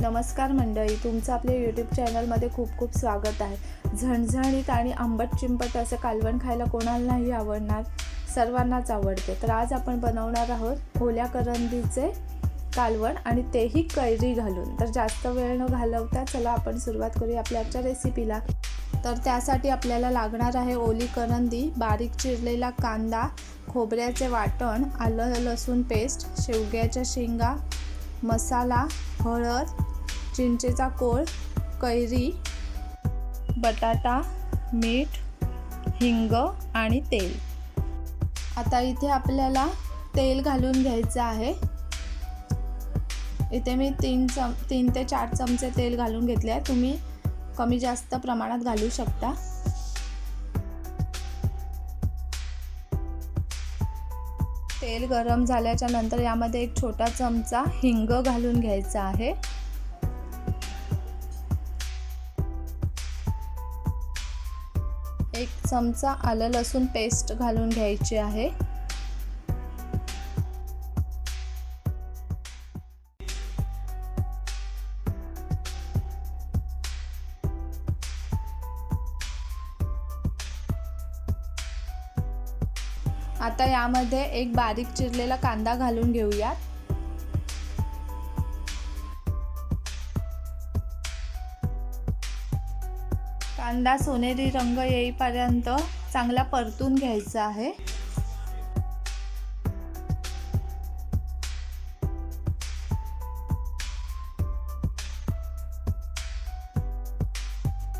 नमस्कार मंडळी तुमचं आपल्या यूट्यूब चॅनलमध्ये खूप खूप स्वागत आहे. झणझणीत आणि आंबट चिंबट असं कालवण खायला कोणाला नाही आवडणार? सर्वांनाच आवडते. तर आज आपण बनवणार आहोत ओल्या करंदीचे कालवण आणि तेही कैरी घालून. तर जास्त वेळ न घालवता चला आपण सुरुवात करूया आपल्या आजच्या रेसिपीला तर त्यासाठी आपल्याला लागणार आहे ओली करंदी बारीक चिरलेला कांदा खोबऱ्याचे वाटण आलं लसूण पेस्ट शेवग्याच्या शेंगा मसाला हळद चिंचेचा कोळ कैरी बटाटा मीठ हिंग आणि तेल. आता इथे आपल्याला तेल घालून घ्यायचं आहे. इथे मी तीन चम तीन ते चार चमचे तेल घालून घेतले आहे. तुम्ही कमी जास्त प्रमाणात घालू शकता. तेल गरम झाल्याच्यानंतर यामध्ये एक छोटा चमचा हिंग घालून घ्यायचा आहे. एक चमचा आलं लसूण पेस्ट घालून घ्यायची आहे. आता यामध्ये एक बारीक चिरलेला कांदा घालून घेऊयात. कांदा सोनेरी रंग येईपर्यंत चांगला परतून घ्यायचा आहे.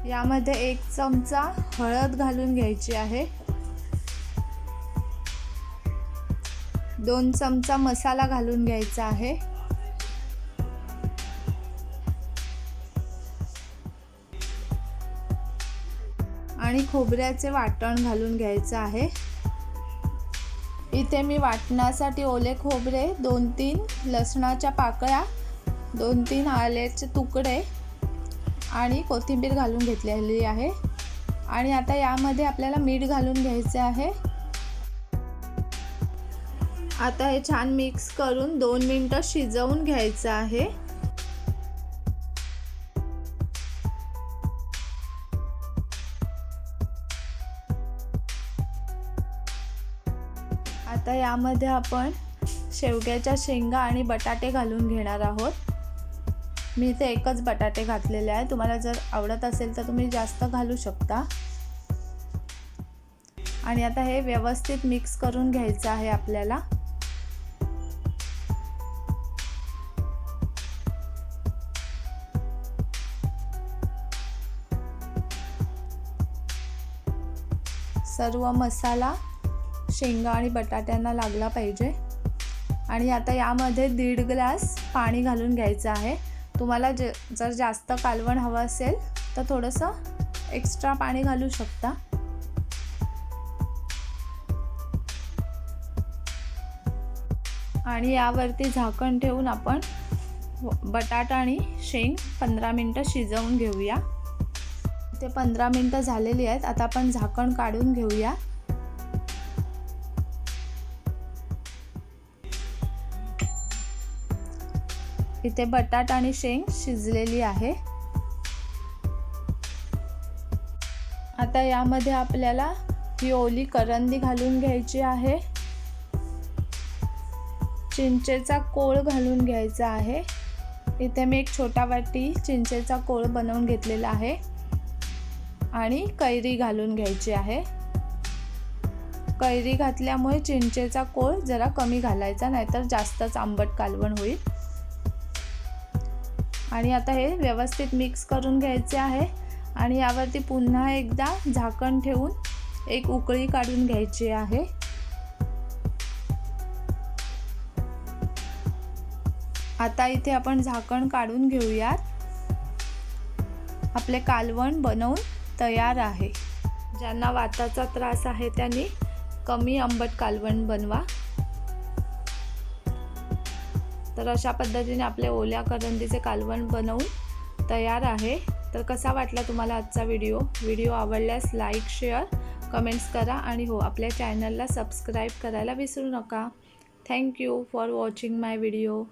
यामध्ये एक चमचा हळद घालून घ्यायची आहे. दोन चमचा मसाला घालून घ्यायचा आहे. आणि खोबऱ्याचे वाटण घालून घ्यायचं आहे. इथे मी वाटण्यासाठी ओले खोबरे दोन तीन लसणाच्या पाकळ्या दोन तीन आल्याचे तुकडे आणि कोथिंबीर घालून घेतलेली आहे. आणि आता यामध्ये आपल्याला मीठ घालून घ्यायचे आहे. आता हे छान मिक्स करून दोन मिनटं शिजवून घ्यायचं आहे. आता यामध्ये आपण शेवग्याच्या शेंगा आणि बटाटे घालून घेणार आहोत. मी इथे एकच बटाटे घातलेले आहे. तुम्हाला जर आवडत असेल तर तुम्ही जास्त घालू शकता. आणि आता हे व्यवस्थित मिक्स करून घ्यायचं आहे आपल्याला. सर्व मसाला शेंगा आणि बटाट्यांना लागला पाहिजे. आणि आता यामध्ये दीड ग्लास पाणी घालून घ्यायचं आहे. तुम्हाला जे जर जास्त कालवण हवं असेल तर थोडंसं एक्स्ट्रा पाणी घालू शकता. आणि यावरती झाकण ठेवून आपण बटाटा आणि शेंग पंधरा मिनटं शिजवून घेऊया. ते पंधरा मिनटं झालेली आहेत. आता आपण झाकण काढून घेऊया. इथे बटाट आणि शेंग शिजलेली आहे. आता यामध्ये आपल्याला ही ओली करंदी घालून घ्यायची आहे. चिंचेचा कोळ घालून घ्यायचा आहे. इथे मी एक छोटा वाटी चिंचेचा कोळ बनवून घेतलेला आहे. आणि कैरी घालून घ्यायची आहे. कैरी घातल्यामुळे चिंचेचा कोळ जरा कमी घालायचा नाहीतर जास्तच आंबट कालवण होईल. आणि आता हे व्यवस्थित मिक्स करून घ्यायचे आहे. आणि यावरती पुन्हा एकदा झाकण ठेवून एक उकळी काढून घ्यायची आहे. आता इथे आपण झाकण काढून घेऊयात. आपले कालवण बनवून तयार आहे. ज्यांना वाताचा त्रास आहे त्यांनी कमी आंबट कालवण बनवा. तर अशा पद्धतीने आपले ओल्या करंदीचे कालवण बनवून तयार आहे. तर कसा वाटला तुम्हाला आजचा व्हिडिओ? व्हिडिओ आवडल्यास लाईक शेअर कमेंट्स करा आणि हो आपल्या चॅनलला सबस्क्राईब करायला विसरू नका. Thank you for watching my video.